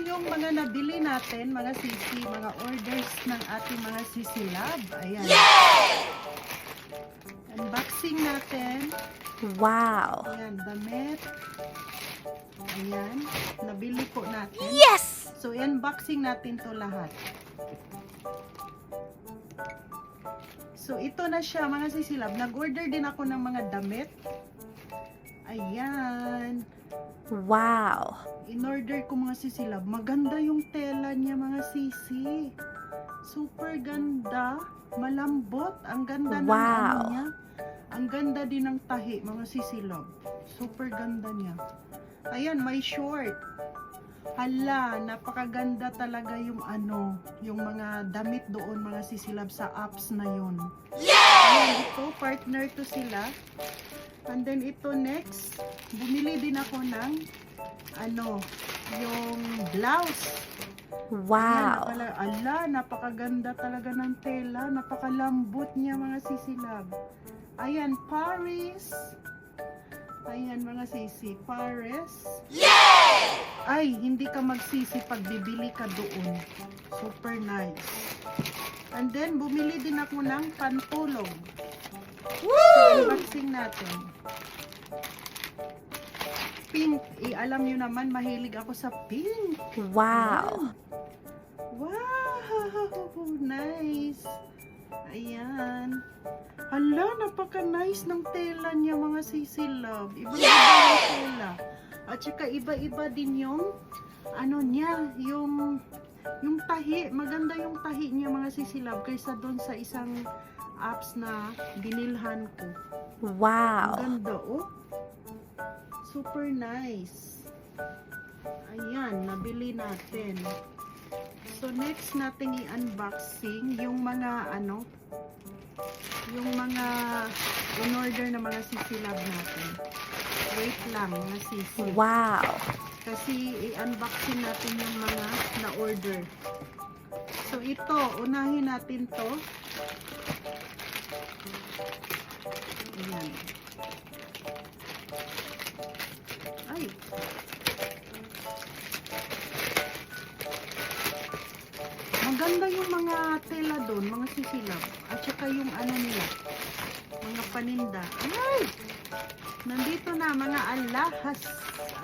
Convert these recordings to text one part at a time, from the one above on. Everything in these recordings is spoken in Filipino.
yung mga nabili natin, mga sisi, mga orders ng ating mga sisi lab. Ayan. Unboxing natin. Wow. Ayan, damit. Ayan, nabili po natin. Yes! So, unboxing natin to lahat. So, ito na siya, mga sisilab. Nag-order din ako ng mga damit. Ayan. Wow. In-order ko mga sisilab. Maganda yung tela niya, mga sisi. Super ganda. Malambot. Ang ganda ng Wow. ano niya. Ang ganda din ng tahi, mga sisilab. Super ganda niya. Ayan, may short. Hala, napakaganda talaga yung ano, yung mga damit doon, mga sisilab sa apps na yun. Ayan, ito, partner to sila. And then ito next, bumili din ako ng ano, yung blouse. Wow. Ayan, napala- ala, napakaganda talaga ng tela. Napakalambot niya mga sisilab. Ayan, Paris. Ayan mga sisi, Paris. Ay, hindi ka magsisi pag bibili ka doon. Super nice. And then, bumili din ako ng pantulog. So, unboxing natin. Pink. Eh, alam nyo naman, mahilig ako sa pink. Wow. Wow! Nice! Ayan. Hala, napaka-nice ng tela niya mga sisilab. Iba-iba yung tela. At saka iba-iba din yung ano niya, yung yung tahi. Maganda yung tahi niya mga sisilab kaysa doon sa isang apps na binilhan ko. Ang Wow. ganda, oh. Super nice. Ayan, nabili natin. So, next nating i-unboxing yung mga, ano, yung mga in-order na mga sisilab natin. Wait lang, mga sisi. Wow. Kasi i-unboxing natin yung mga na-order. So, ito, unahin natin to. Maganda yung mga tela doon, mga sisilab. At saka yung ano nila, mga paninda. Ay! Nandito na, mga alahas.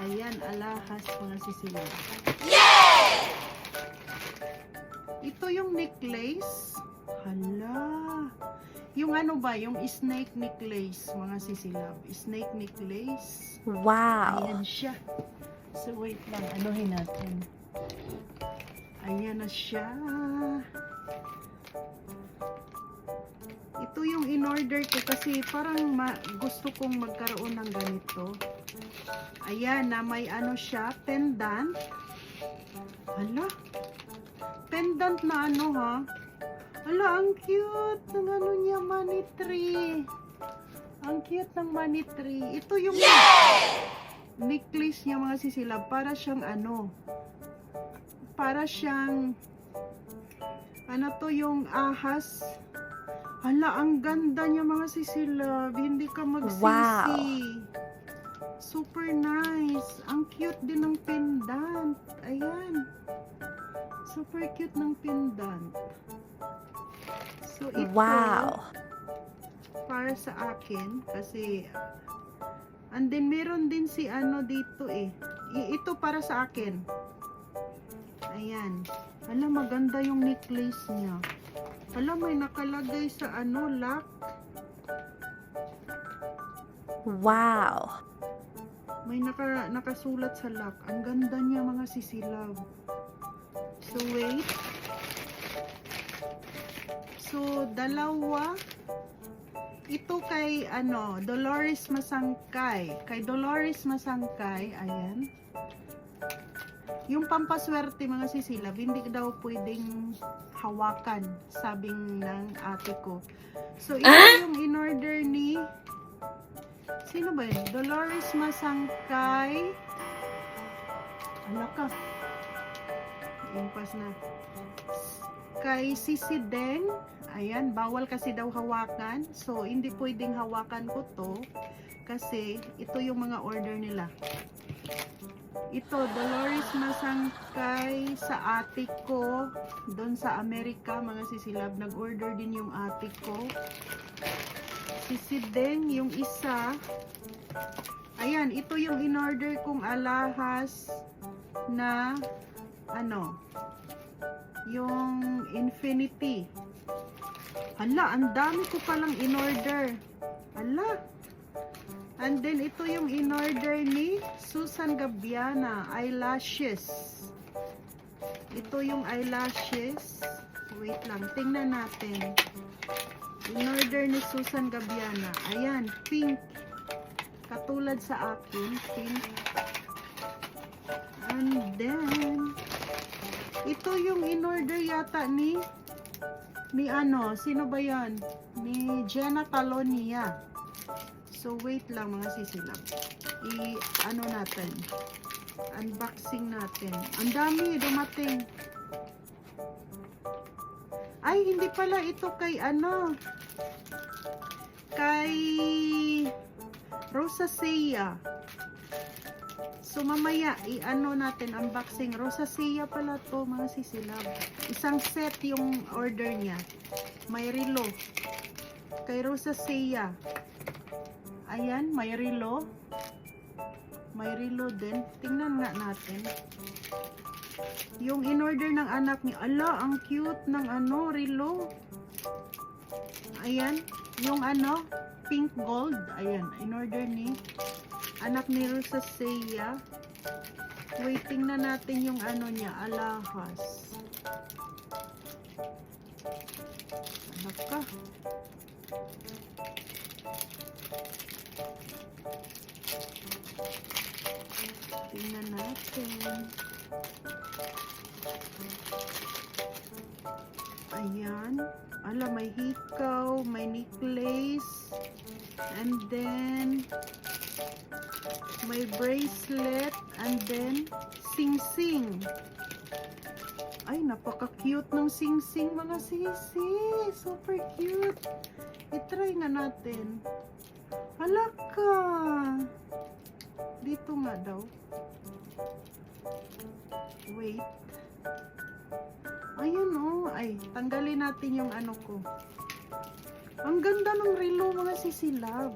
Ayan, alahas, mga sisilab. Ito yung necklace. Hala. Yung ano ba, yung snake necklace, mga sisilab. Snake necklace. Wow. Ayan siya. So, wait lang. Anuhin natin. Ayan na siya. Ito yung in-order ko kasi parang gusto kong magkaroon ng ganito. Ayan na may ano siya, pendant. Hala. Pendant na ano ha. Hala, ang cute ng ano niya, money tree. Ang cute ng money tree. Ito yung necklace niya mga sisilab. Para siyang ano. Para siyang ano to yung ahas. Hala, ang ganda niya mga sisilab. Hindi ka magsisi. Wow. Super nice. Ang cute din ng pendant. Ayan. Super cute ng pendant. So, ito, Wow. para sa akin kasi and then meron din si ano dito eh I- ito para sa akin ayan alam maganda yung necklace niya alam may nakalagay sa ano lock. Wow. may naka, nakasulat sa lock. Ang ganda niya mga sisilaw. So wait. So dalawa. Ito kay ano Dolores Masangkay. Kay Dolores Masangkay ayan yung pampaswerte mga sisilab hindi daw pwedeng hawakan sabing ng ate ko so ito yung in order ni sino ba yun Dolores Masangkay ala ka impas na kay Sisi Deng Ayan, bawal kasi daw hawakan. So, hindi pwedeng hawakan ko to. Kasi, ito yung mga order nila. Ito, Dolores Masangkay sa ate ko. Doon sa Amerika, mga sisilab. Nag-order din yung ate ko. Si Sideng, yung isa. Ayan, ito yung in-order kong alahas na ano, yung Infinity. Hala, ang dami ko palang in-order. Hala. And then, ito yung in-order ni Susan Gabiana, eyelashes. Ito yung eyelashes. Wait lang, tingnan natin. In-order ni Susan Gabiana. Ayan, pink. Katulad sa akin, pink. And then, ito yung in-order yata ni ni ano, sino ba yan? Ni Jenna Calonia. So, wait lang mga sisilab. I, ano natin, unboxing natin. Ang dami dumating. Ay, hindi pala ito kay ano, kay Rosacea. So, mamaya, i-ano natin, unboxing. Rosacea pala to, mga sisilab. Isang set yung order niya. May relo. Kay Rosacea. Ayan, may relo. May relo din. Tingnan nga natin. Yung in-order ng anak ni Ala, ang cute ng ano, relo. Ayan, yung ano, pink gold. Ayan, in-order ni anak ni Rosacea. Waiting na natin yung ano niya, alahas. Anak ka. Tingnan natin. Ayan. Ala, may hikaw, may necklace. And then, may bracelet. And then, sing-sing. Ay, napaka-cute ng sing-sing mga sisi. Super cute. I-try nga natin. Hala ka. Dito nga daw. Wait. Ayan oh. Ay, tanggalin natin yung ano ko. Ang ganda ng relo mga sisilab.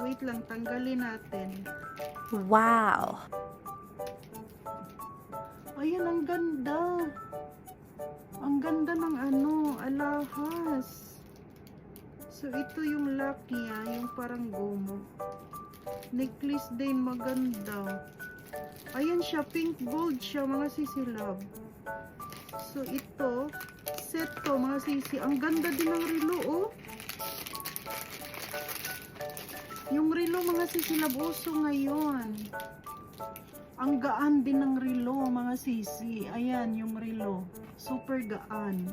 Wait lang, tanggalin natin. Wow. Ayan, ang ganda. So, ito yung lock niya, yung parang gomo. Necklace din, maganda. Ayan siya, pink gold siya, mga sisilab. So, ito, set to, mga sisi. Ang ganda din ng relo, oh. Yung relo, mga sisilab, uso ngayon. Ang gaan din ng relo, mga sisi. Ayan, yung relo. Super gaan.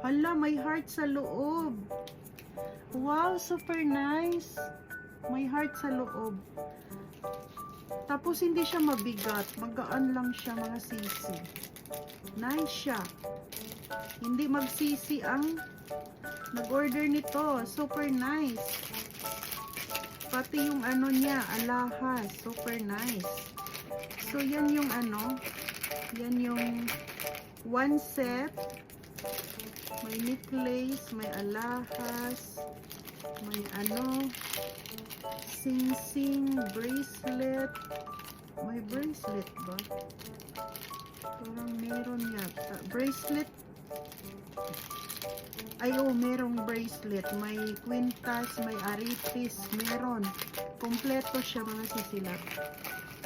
Hala, may heart sa loob. Wow, super nice. May heart sa loob. Tapos, hindi siya mabigat. Magaan lang siya, mga sisi. Nice siya. Hindi magsisi ang nag-order nito. Super nice. Pati yung ano niya, alahas. Super nice. So, yan yung ano, yan yung one set. May necklace, may alahas, may ano, sing-sing, bracelet. May bracelet ba? Parang meron yata. Bracelet. Ay, oh, merong bracelet. May quintas, may aritis, meron. Kompleto siya mga sisilap.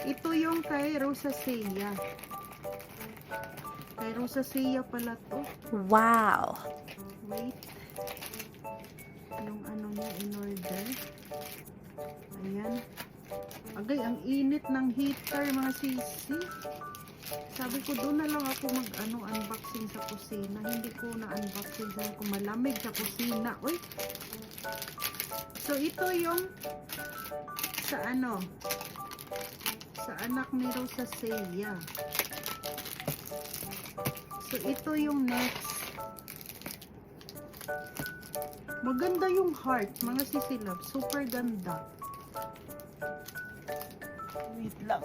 Ito yung kay Rosacea. Kay Rosacea pala to. Wow. Wait. Yung ano niya in order. Ayan. Agay, ang init ng heater mga sisi. Sabi ko doon na lang ako mag ano unboxing sa kusina. Hindi ko na unboxing sa ko malamig sa kusina. Uy. So ito yung sa ano sa anak ni Rosacea. So ito yung next Maganda yung heart, mga sisilab. Super ganda. Wait lang.